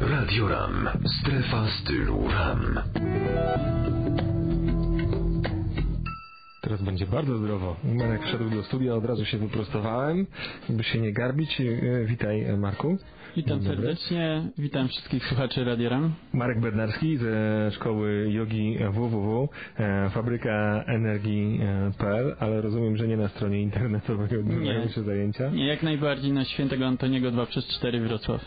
Radio RAM. Strefa stylu RAM. Teraz będzie bardzo zdrowo. Marek wszedł do studia, od razu się wyprostowałem, by się nie garbić. E, Witaj e, Marku. Witam serdecznie, witam wszystkich słuchaczy Radioram. Marek Bednarski ze szkoły jogi www, e, fabryka energii.pl, ale rozumiem, że nie na stronie internetowej odbywają się zajęcia. Nie, jak najbardziej na świętego Antoniego 2 przez 4 Wrocław.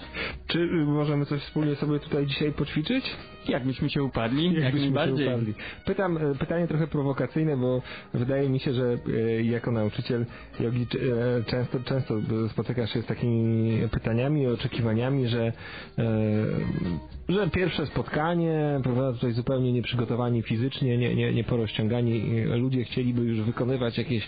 Czy y, możemy coś wspólnie sobie tutaj dzisiaj poćwiczyć? Jak byśmy się upadli? Jak Jakbyśmy się najbardziej. upadli. Pytam, pytanie trochę prowokacyjne, bo wydaje mi się, że e, jako nauczyciel jogi e, często, często spotykasz się z takimi pytaniami, oczekiwaniami, że, e, że pierwsze spotkanie, prawda, tutaj zupełnie nieprzygotowani fizycznie, nie, nie, nie porozciągani e, ludzie chcieliby już wykonywać jakieś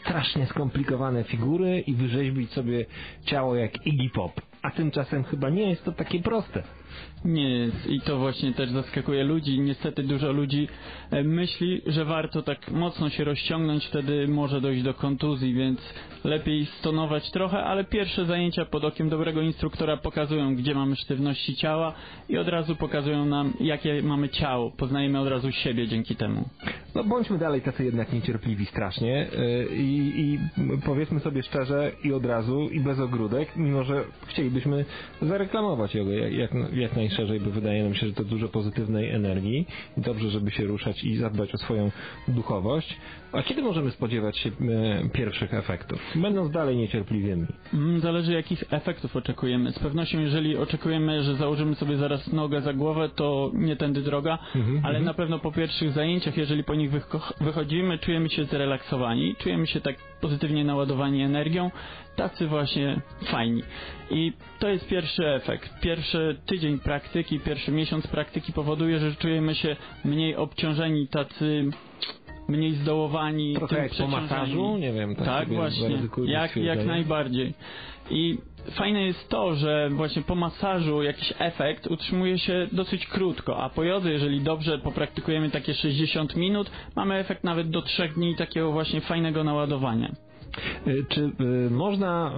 strasznie skomplikowane figury i wyrzeźbić sobie ciało jak Iggy Pop. A tymczasem chyba nie jest to takie proste. Nie jest i to właśnie też zaskakuje ludzi. Niestety dużo ludzi e, myśli, że warto tak mocno się rozciągnąć, wtedy może dojść do kontuzji, więc lepiej stonować trochę, ale pierwsze zajęcia pod okiem dobrego instruktora pokazują, gdzie mamy sztywności ciała i od razu pokazują nam, jakie mamy ciało. Poznajemy od razu siebie dzięki temu. No bądźmy dalej tacy jednak niecierpliwi strasznie yy, i, i powiedzmy sobie szczerze i od razu i bez ogródek, mimo że chcielibyśmy zareklamować jogę jak, jak, jak najszerzej, bo wydaje nam się, że to dużo pozytywnej energii. Dobrze, żeby się ruszać i zadbać o swoją duchowość. A kiedy możemy spodziewać się e, pierwszych efektów? Będąc dalej niecierpliwymi. Mm, Zależy jakich efektów oczekujemy. Z pewnością jeżeli oczekujemy, że założymy sobie zaraz nogę za głowę, to nie tędy droga, Mhm, ale mhm. na pewno po pierwszych zajęciach, jeżeli po nich wycho- wychodzimy, czujemy się zrelaksowani, czujemy się tak pozytywnie naładowani energią, tacy właśnie fajni. I to jest pierwszy efekt. Pierwszy tydzień praktyki, pierwszy miesiąc praktyki powoduje, że czujemy się mniej obciążeni, tacy mniej zdołowani, Trochę tym jak po masażu, nie wiem, tak, Tak, właśnie, jak, jak najbardziej. I fajne jest to, że właśnie po masażu jakiś efekt utrzymuje się dosyć krótko, a po jodze, jeżeli dobrze popraktykujemy takie 60 minut, mamy efekt nawet do 3 dni takiego właśnie fajnego naładowania. Y, Czy y, można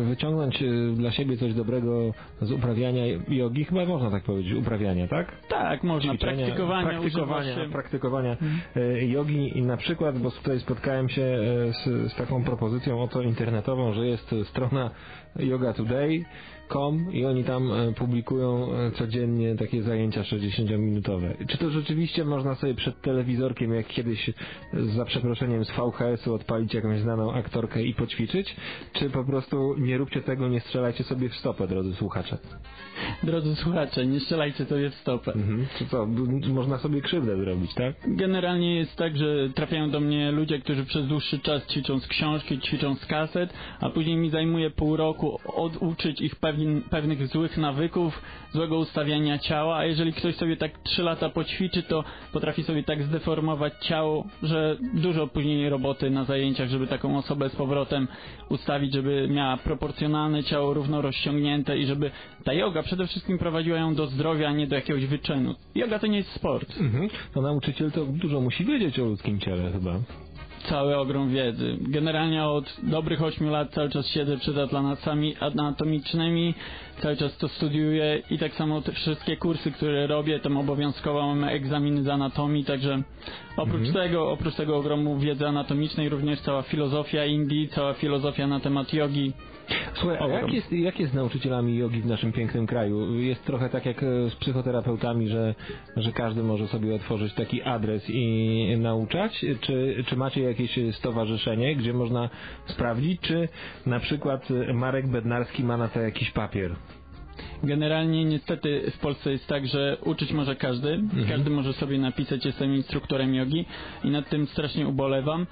y, wyciągnąć dla siebie coś dobrego z uprawiania jogi? Chyba można tak powiedzieć, uprawiania, tak? Tak, można. Ćwiczenia, praktykowania, praktykowania, praktykowania y, jogi i na przykład, bo tutaj spotkałem się z, z taką propozycją oto internetową, że jest strona yogatoday.com i oni tam publikują codziennie takie zajęcia 60-minutowe. Czy to rzeczywiście można sobie przed telewizorkiem, jak kiedyś za przeproszeniem z VHS-u odpalić jakąś znaną aktorkę i poćwiczyć? Czy po prostu nie róbcie tego, nie strzelajcie sobie w stopę, drodzy słuchacze? Drodzy słuchacze, nie strzelajcie sobie w stopę. Mhm. Czy co, można sobie krzywdę zrobić, tak? Generalnie jest tak, że trafiają do mnie ludzie, którzy przez dłuższy czas ćwiczą z książki, ćwiczą z kaset, a później mi zajmuje pół roku oduczyć ich pewien, pewnych złych nawyków, złego ustawiania ciała, a jeżeli ktoś sobie tak trzy lata poćwiczy, to potrafi sobie tak zdeformować ciało, że dużo później roboty na zajęciach, żeby taką osobę z powrotem ustawić, żeby miała proporcjonalne ciało, równo rozciągnięte i żeby ta yoga przede wszystkim prowadziła ją do zdrowia, a nie do jakiegoś wyczynu. Yoga to nie jest sport. Mhm. To nauczyciel to dużo musi wiedzieć o ludzkim ciele chyba. Cały ogrom wiedzy. Generalnie od dobrych 8 lat cały czas siedzę przed atlasami anatomicznymi, cały czas to studiuję i tak samo te wszystkie kursy, które robię, tam obowiązkowo mamy egzaminy z anatomii, także oprócz tego, oprócz tego ogromu wiedzy anatomicznej również cała filozofia Indii, cała filozofia na temat jogi. Słuchaj, a jak jest, jak jest z nauczycielami jogi w naszym pięknym kraju? Jest trochę tak jak e, z psychoterapeutami, że, że każdy może sobie otworzyć taki adres i nauczać? Czy, czy macie jakieś stowarzyszenie, gdzie można sprawdzić, czy na przykład Marek Bednarski ma na to jakiś papier? Generalnie niestety w Polsce jest tak, że uczyć może każdy. Każdy może sobie napisać, jestem instruktorem jogi i nad tym strasznie ubolewam.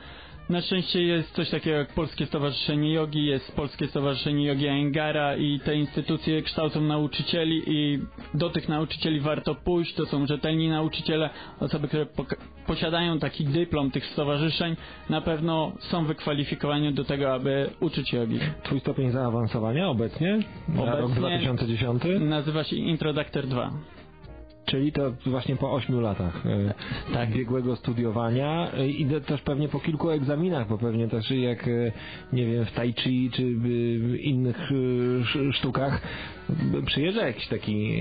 Na szczęście jest coś takiego jak Polskie Stowarzyszenie Jogi, jest Polskie Stowarzyszenie Jogi Engara i te instytucje kształcą nauczycieli i do tych nauczycieli warto pójść. To są rzetelni nauczyciele, osoby, które posiadają taki dyplom tych stowarzyszeń, na pewno są wykwalifikowani do tego, aby uczyć jogi. Twój stopień zaawansowania obecnie? Na rok Obecnie- 2010? Nazywa się Introductor 2. Czyli to właśnie po ośmiu latach e, Tak. biegłego studiowania e, i też pewnie po kilku egzaminach, bo pewnie też jak, e, nie wiem, w tai chi czy innych sz- sztukach przyjeżdża jakiś taki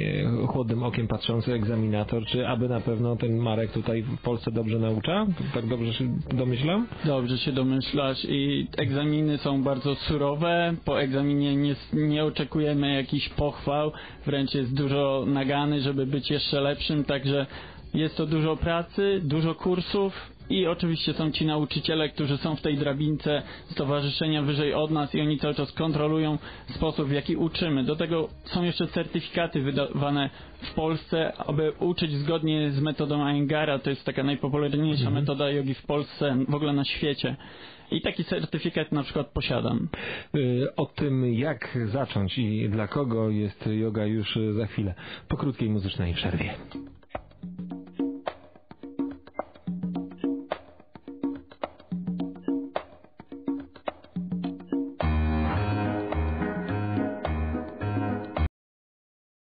chłodnym okiem patrzący egzaminator, czy aby na pewno ten Marek tutaj w Polsce dobrze naucza? Tak dobrze się domyślam? Dobrze się domyślasz i egzaminy są bardzo surowe. Po egzaminie nie, nie oczekujemy jakichś pochwał, wręcz jest dużo nagany, żeby być jeszcze lepszym, także jest to dużo pracy, dużo kursów i oczywiście są ci nauczyciele, którzy są w tej drabince stowarzyszenia wyżej od nas i oni cały czas kontrolują sposób, w jaki uczymy. Do tego są jeszcze certyfikaty wydawane w Polsce, aby uczyć zgodnie z metodą Iyengar'a. To jest taka najpopularniejsza Mhm. metoda jogi w Polsce, w ogóle na świecie. I taki certyfikat na przykład posiadam. Y, O tym, jak zacząć i dla kogo jest yoga już za chwilę, po krótkiej muzycznej przerwie.